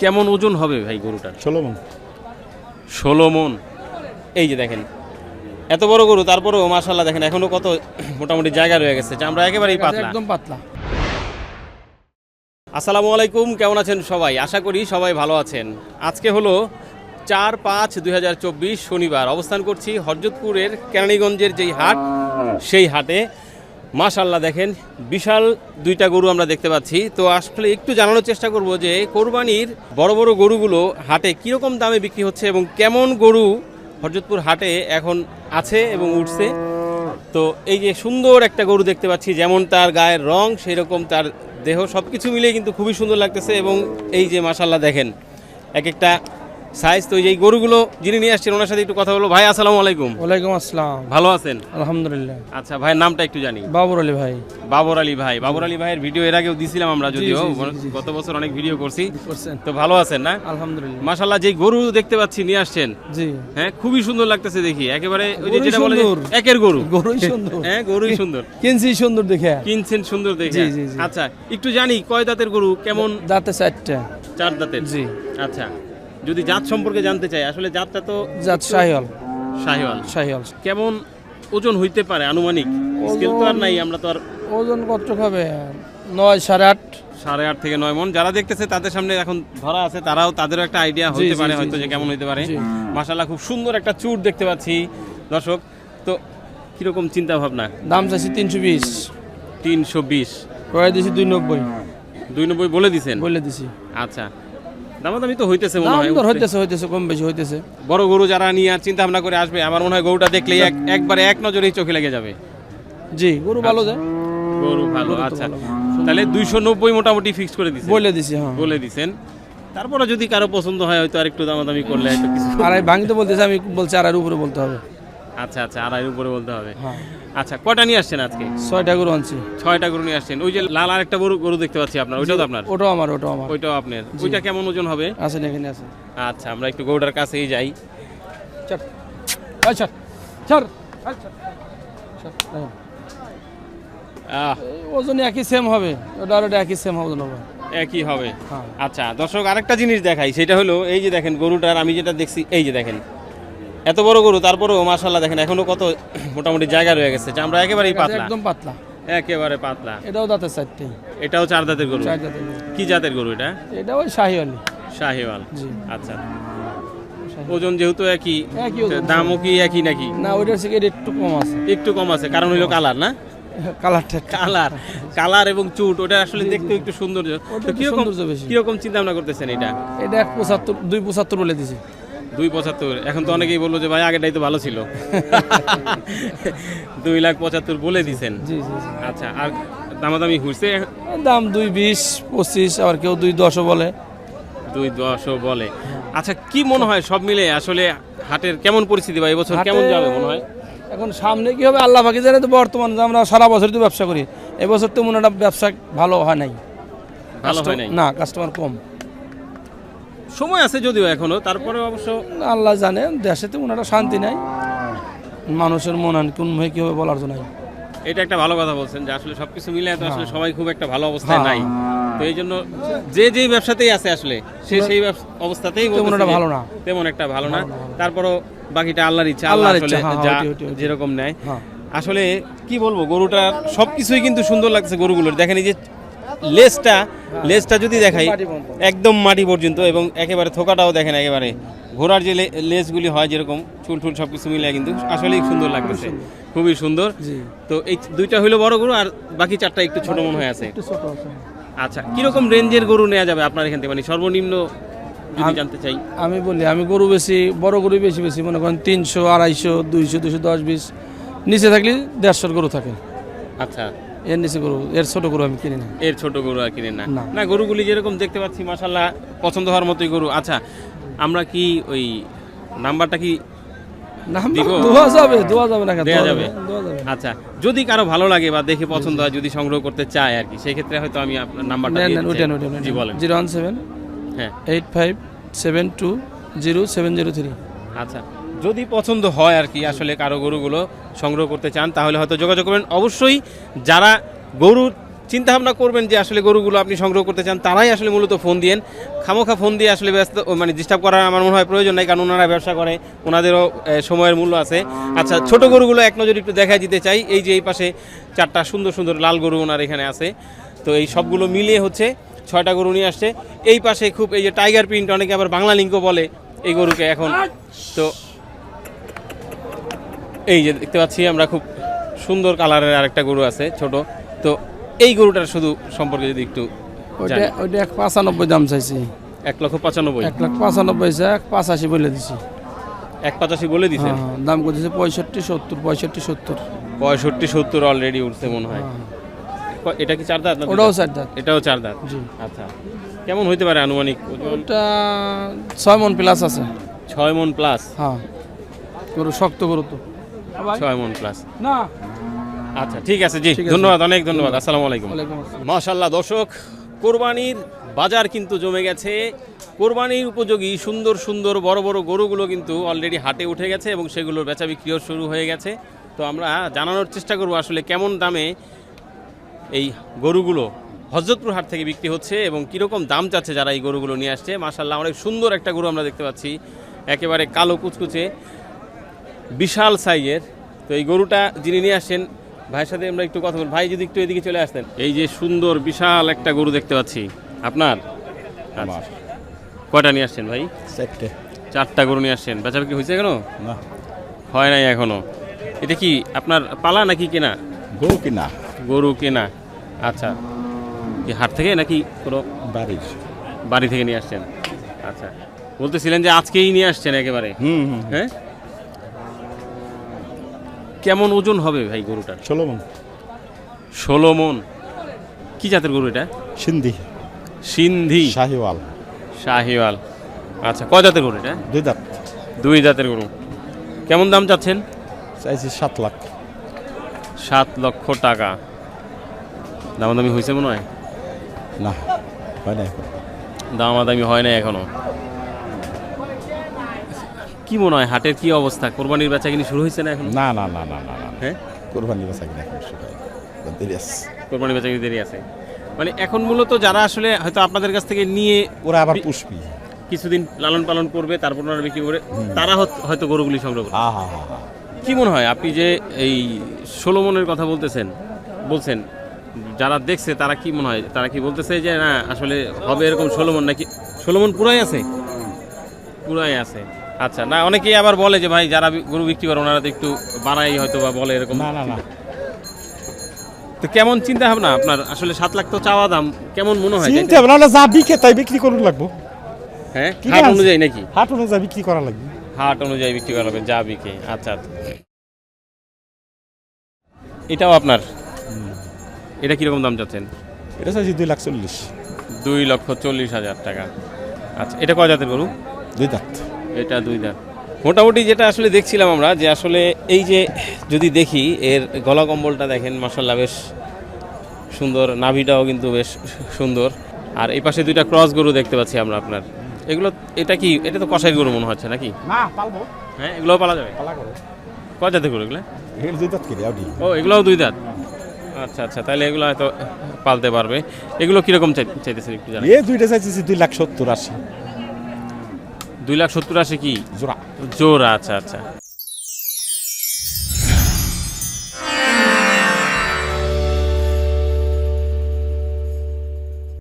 কেমন ওজন হবে ভাই গরুটার? ষোলো মন। ষোলো মন। এই যে দেখেন এত বড় গরু তারপরেও মাশাল্লাহ দেখেন এখনও কত মোটামুটি জায়গা রয়ে গেছে আমরা একেবারেই পাতলা। একদম পাতলা। আসসালামু আলাইকুম কেমন আছেন সবাই? আশা করি সবাই ভালো আছেন। আজকে হলো চার পাঁচ দুই শনিবার। অবস্থান করছি হরজতপুরের কেরানীগঞ্জের যেই হাট সেই হাটে। মাশাল্লাহ দেখেন, বিশাল দুইটা গরু আমরা দেখতে পাচ্ছি। তো আসলে একটু জানানোর চেষ্টা করব যে কোরবানির বড় বড় গরুগুলো হাটে কীরকম দামে বিক্রি হচ্ছে এবং কেমন গরু হরজতপুর হাটে এখন আছে এবং উঠছে। তো এই যে সুন্দর একটা গরু দেখতে পাচ্ছি, যেমন তার গায়ের রং সেই রকম তার দেহ সব কিছু মিলিয়ে কিন্তু খুবই সুন্দর লাগতেছে এবং এই যে মাসাল্লাহ দেখেন, এক একটা সাইজ তো এই গরুগুলো যিনি নিয়ে আসছেন ওনার সাথে একটু কথা বলব। ভাই আসসালামু আলাইকুম। ওয়ালাইকুম আসসালাম। ভালো আছেন? আলহামদুলিল্লাহ। আচ্ছা ভাই নামটা একটু জানি। বাবর আলী ভাই। বাবর আলী ভাই। বাবর আলী ভাইয়ের ভিডিও এর আগেও দিছিলাম আমরা যদিও। গত বছর অনেক ভিডিও করছি। তো ভালো আছেন না? আলহামদুলিল্লাহ। মাসাল্লাহ যে গরু দেখতে পাচ্ছি নিয়ে আসছেন জি। হ্যাঁ খুবই সুন্দর লাগতেছে দেখি। একেবারে ওই যে যেটা বলে একের গরু। গরুই সুন্দর। হ্যাঁ গরুই সুন্দর। কিনছি সুন্দর দেখে। কিনছেন সুন্দর দেখে। জি, জি, জি। আচ্ছা একটু জানি কয় দাঁতের গরু কেমন? দাঁতে চারটা। চার দাঁতের। জি। আচ্ছা। যদি জাত সম্পর্কে জানতে চাই আসলে জাতটা তো জাত শাহিওয়াল। শাহিওয়াল। শাহিওয়াল। কেমন ওজন হইতে পারে আনুমানিক? স্কেল তো আর নাই আমরা তো আর ওজন কত হবে নয় সাড়ে আট। সাড়ে আট থেকে নয় মন। যারা দেখতেছে তাদের সামনে এখন ধরা আছে তারাও তাদেরও একটা আইডিয়া হতে পারে হয়তো যে কেমন হইতে পারে। জি। মাশাল্লাহ খুব সুন্দর একটা চুট দেখতে পাচ্ছি। দর্শক তো কীরকম চিন্তা ভাবনা দাম চাইছি তিনশো বিশ। তিনশো বিশ। কয়ে দিছি দুই নব্বই। দুই নব্বই বলে দিছেন? বলে দিছি। আচ্ছা। দামাদামি তো হইতেছে মনে হয় হইতেছে হইতেছে কম বেশি হইতেছে। বড় গরু যারা নিয়ে আর চিন্তা ভাবনা করে আসবে আমার মনে হয় গরুটা দেখলেই এক একবারে এক নজরেই চোখে লেগে যাবে। জি গরু ভালো যায় গরু ভালো আচ্ছা। তাহলে দুইশো নব্বই মোটামুটি ফিক্স করে দিছে বলে দিছি হ্যাঁ। বলে দিছেন। তারপরে যদি কারও পছন্দ হয় হয়তো আর একটু দামাদামি করলে হয়তো কিছু আড়াই ভাঙতে বলতেছে আমি বলছি আড়াইয়ের উপরে বলতে হবে। আচ্ছা আচ্ছা আড়াইয়ের উপরে বলতে হবে। হ্যাঁ। আচ্ছা কয়টা নিয়ে আসছেন আজকে? ছয়টা গরু আনছি। ছয়টা গরু নিয়ে আসছেন। ওই যে লাল আর একটা গরু গরু দেখতে পাচ্ছি আপনার ওইটাও তো আপনার? ওটাও আমার ওটাও আমার। ওইটাও আপনার। ওইটা কেমন ওজন হবে? আছেন এখানে আছে আচ্ছা আমরা একটু গরুটার কাছেই যাই। চল আচ্ছা চল আচ্ছা ওজন একই সেম হবে ওটা আর একই সেম ওজন হবে। একই হবে। হ্যাঁ। আচ্ছা দর্শক আরেকটা জিনিস দেখাই সেটা হলো এই যে দেখেন গরুটার আমি যেটা দেখছি এই যে দেখেন এত বড় গরু তারপরেও মাশাল্লাহ দেখেন এখনও কত মোটামুটি জায়গা রয়ে গেছে আমরা একেবারেই পাতলা। একদম পাতলা। একেবারে পাতলা। এটাও দাঁতের চারটে এটাও চার দাঁতের গরু? চার দাঁতের। কি জাতের গরু এটা? এটা ওই শাহিওয়ালি। শাহিওয়াল। জি। আচ্ছা। ওজন যেহেতু একই দামও কি একই নাকি? না ওইটার থেকে একটু কম আছে। একটু কম আছে কারণ হইল কালার না? কালারটা কালার। কালার এবং চুট ওটা আসলে দেখতে একটু সৌন্দর্য। তো কীরকম কীরকম চিন্তা ভাবনা করতেছেন এটা? এটা এক পঁচাত্তর দুই পঁচাত্তর বলে দিছি। দুই পঁচাত্তর। এখন তো অনেকেই বলল যে ভাই আগেটাই তো ভালো ছিল। দুই লাখ পঁচাত্তর বলে দিছেন। আচ্ছা আর দামাদামি হইছে? দাম দুই বিশ পঁচিশ আবার কেউ দুই দশও বলে। দুই দশও বলে। আচ্ছা কি মনে হয় সব মিলে আসলে হাটের কেমন পরিস্থিতি বা এবছর কেমন যাবে মনে হয়? এখন সামনে কি হবে? আল্লাহ বাকি জানে তো বর্তমানে আমরা সারা বছর তো ব্যবসা করি। এবছর তো মনে হয় ব্যবসা ভালো হয় নাই। ভালো হয় নাই? না কাস্টমার কম। সময় আছে যদিও এখনও তারপরে অবশ্য আল্লাহ জানে দেশে তো হয় শান্তি নাই। মানুষের মন কোন মুখে কি হবে বলার জন্য এটা একটা ভালো কথা বলছেন যে আসলে সবকিছু মিলে তো আসলে সবাই খুব একটা ভালো অবস্থায় হ্যাঁ। নাই। তো এই জন্য যে যেই ব্যবসাতেই আছে আসলে সে সেই অবস্থাতেই তেমন একটা ভালো না। তেমন একটা ভালো না। তারপরও বাকিটা আল্লাহর ইচ্ছা আল্লাহ হ্যাঁ, যা। যেরকম নেয়। হ্যাঁ। আসলে কি বলব গরুটার সবকিছুই কিন্তু সুন্দর লাগছে গরুগুলোর। দেখেন এই যে লেজটা লেসটা যদি দেখাই একদম মাটি পর্যন্ত এবং একেবারে থোকাটাও দেখেন একেবারে। ঘোড়ার যে লে- লেজগুলি হয় যেরকম চুল টুল সবকিছু মিলে কিন্তু আসলেই সুন্দর লাগতেছে। খুবই সুন্দর। তো এই দুইটা হইল বড় গরু আর বাকি চারটা একটু ছোট মনে হয়ে আছে? আচ্ছা কীরকম রেঞ্জের গরু নেওয়া যাবে আপনার এখান থেকে? মানে সর্বনিম্ন যদি জানতে চাই। আমি বলি আমি গরু বেশি বড় গরু বেশি বেশি মনে করেন তিনশো আড়াইশো দুইশো দুইশো দশ বিশ। নিচে থাকলে দেড়শোর গরু থাকে। আচ্ছা। এর নিচে গরু এর ছোট গরু আমি কিনি না। এর ছোট গরু আর কিনে না? না। গরুগুলি যেরকম দেখতে পাচ্ছি মাসাল্লাহ পছন্দ হওয়ার মতোই গরু। আচ্ছা আমরা কি ওই নাম্বারটা কি আচ্ছা যদি কারও ভালো লাগে বা দেখে পছন্দ হয় যদি সংগ্রহ করতে চায় আর কি সেই ক্ষেত্রে হয়তো আমি আপনার নাম্বারটা জি বলেন। জিরো ওয়ান সেভেন হ্যাঁ। Eight five seven two zero seven zero three. আচ্ছা। যদি পছন্দ হয় আর কি আসলে কারও গরুগুলো সংগ্রহ করতে চান, তাহলে হয়তো যোগাযোগ করবেন। অবশ্যই যারা গরু চিন্তা ভাবনা করবেন যে আসলে গরুগুলো আপনি সংগ্রহ করতে চান, তারাই আসলে মূলত ফোন দিয়েন। খামোখা ফোন দিয়ে আসলে ব্যস্ত মানে ডিস্টার্ব করার আমার মনে হয় প্রয়োজন নাই, কারণ ওনারা ব্যবসা করে, ওনাদেরও সময়ের মূল্য আছে। আচ্ছা ছোট গরুগুলো এক নজর একটু দেখাই দিতে চাই। এই যে এই পাশে চারটা সুন্দর সুন্দর লাল গরু ওনার এখানে আছে। তো এই সবগুলো মিলিয়ে হচ্ছে ছয়টা গরু নিয়ে আসছে। এই পাশে খুব এই যে টাইগার প্রিন্ট অনেকে আবার বাংলা লিঙ্কও বলে এই গরুকে এখন। তো এই যে দেখতে পাচ্ছি আমরা খুব সুন্দর কালারের আরেকটা গরু আছে ছোট। তো এই গরুটার শুধু সম্পর্কে যদি একটু ওইটা ওইটা এক পাঁচানব্বই দাম চাইছি। এক লক্ষ পঁচানব্বই। এক লাখ পাঁচানব্বই এক পাঁচাশি বলে দিছি। এক পঁচাশি বলে দিছেন? হ্যাঁ, দাম করতেছে পঁয়ষট্টি সত্তর পঁয়ষট্টি সত্তর। পঁয়ষট্টি সত্তর অলরেডি উঠছে মনে হয়। এটা কি চার দাঁত ওটাও চার দাঁত। এটাও চার দাঁত? জি। আচ্ছা। কেমন হইতে পারে আনুমানিক ওটা ছয় মন প্লাস আছে। ছয় মন প্লাস হ্যাঁ। গরু শক্ত গরু তো। ছয় মন প্লাস না। আচ্ছা ঠিক আছে জি। ধন্যবাদ অনেক ধন্যবাদ আসসালামু আলাইকুম। মাশাল্লাহ দর্শক কোরবানির বাজার কিন্তু জমে গেছে। কোরবানির উপযোগী সুন্দর সুন্দর বড় বড় গরুগুলো কিন্তু অলরেডি হাটে উঠে গেছে এবং সেগুলোর বেচা বিক্রিও শুরু হয়ে গেছে। তো আমরা জানানোর চেষ্টা করব আসলে কেমন দামে এই গরুগুলো হজরতপুর হাট থেকে বিক্রি হচ্ছে এবং কীরকম দাম চাচ্ছে যারা এই গরুগুলো নিয়ে আসছে। মাশাল্লাহ অনেক সুন্দর একটা গরু আমরা দেখতে পাচ্ছি। একেবারে কালো কুচকুচে। বিশাল সাইজের। তো এই গরুটা যিনি নিয়ে আসছেন ভাইয়ের সাথে আমরা একটু কথা বলব। ভাই যদি একটু এদিকে চলে আসতেন। এই যে সুন্দর বিশাল একটা গরু দেখতে পাচ্ছি। আপনার? আচ্ছা। কয়টা নিয়ে আসছেন ভাই? চারটে। চারটা গরু নিয়ে আসছেন। বেচা বিক্রি হয়েছে এখনও? না। হয় নাই এখনও। এটা কি আপনার পালা নাকি কেনা? গরু কিনা। গরু কেনা। আচ্ছা। কি হাট থেকে নাকি কোনো বাড়ির? বাড়ি থেকে নিয়ে আসছেন? আচ্ছা। বলতেছিলেন যে আজকেই নিয়ে আসছেন একেবারে। হুম হুম। হ্যাঁ? কেমন ওজন হবে ভাই গরুটার? ষোলো মন। ষোলো মন। কি জাতের গরু এটা? সিন্ধি। সিন্ধি। শাহিওয়াল। শাহিওয়াল। আচ্ছা কয় জাতের গরু এটা? দুই দাঁত দুই জাতের গরু। কেমন দাম চাচ্ছেন? চাইছি সাত লাখ। সাত লক্ষ টাকা। দামাদামি হয়েছে মনে হয়? না হয় না দামাদামি হয় না এখনও। কি মনে হয় হাটের কি অবস্থা? কোরবানির বেচা কিনি শুরু হয়েছে না এখন? না না না না না না। হ্যাঁ? কোরবানি বেচা কিনা এখন শুরু হয়। দেরি আছে। কোরবানি বেচা কিনি দেরি আছে। মানে এখন মূলত যারা আসলে হয়তো আপনাদের কাছ থেকে নিয়ে ওরা আবার পুষবি। কিছুদিন লালন পালন করবে তারপর ওনারা বিক্রি করে তারা হয়তো গরুগুলি সংগ্রহ করবে। কি মনে হয় আপনি যে এই ষোলো মনের কথা বলতেছেন বলছেন যারা দেখছে তারা কি মনে হয় তারা কি বলতেছে যে না আসলে হবে এরকম ষোলো মন নাকি ষোলো মন পুরাই আছে? পুরাই আছে। আচ্ছা না অনেকেই আবার বলে যে ভাই যারা গরু বিক্রি করে ওনারা তো একটু বাড়াই হয়তো বা বলে এরকম না না না। তো কেমন চিন্তা ভাবনা আপনার? আসলে সাত লাখ তো চাওয়া দাম কেমন মনে হয়? চিন্তা ভাবনা হলে যা বিকে তাই বিক্রি করুন লাগবো। হ্যাঁ? হাট অনুযায়ী নাকি? হাট অনুযায়ী বিক্রি করা লাগবে। হাট অনুযায়ী বিক্রি করা হবে যা বিকে আচ্ছা আচ্ছা। এটাও আপনার? এটা কীরকম দাম চাচ্ছেন? এটা চাইছি দুই লাখ চল্লিশ। দুই লক্ষ চল্লিশ হাজার টাকা। আচ্ছা এটা কয় জাতের গরু? দুই দাঁত এটা দুই দাঁত। মোটামুটি যেটা আসলে দেখছিলাম আমরা যে আসলে এই যে যদি দেখি এর গলা কম্বলটা দেখেন মাসাল্লাহ বেশ সুন্দর নাভিটাও কিন্তু বেশ সুন্দর। আর এই পাশে দুইটা ক্রস গরু দেখতে পাচ্ছি আমরা আপনার। এগুলো এটা কি এটা তো কষাই গরু মনে হচ্ছে নাকি? না পালবো। হ্যাঁ এগুলোও পালা যাবে? পালা করো কয় জাতের গরু এগুলো? দুই দাঁত ও এগুলোও দুই দাঁত? আচ্ছা আচ্ছা তাহলে এগুলো হয়তো পালতে পারবে। এগুলো কীরকম চাই চাইতেছেন একটু জানেন। এ দুইটা চাইতেছি দুই লাখ সত্তর আশি। দুই লাখ সত্তর আশি কি? জোড়া। জোড়া আচ্ছা আচ্ছা।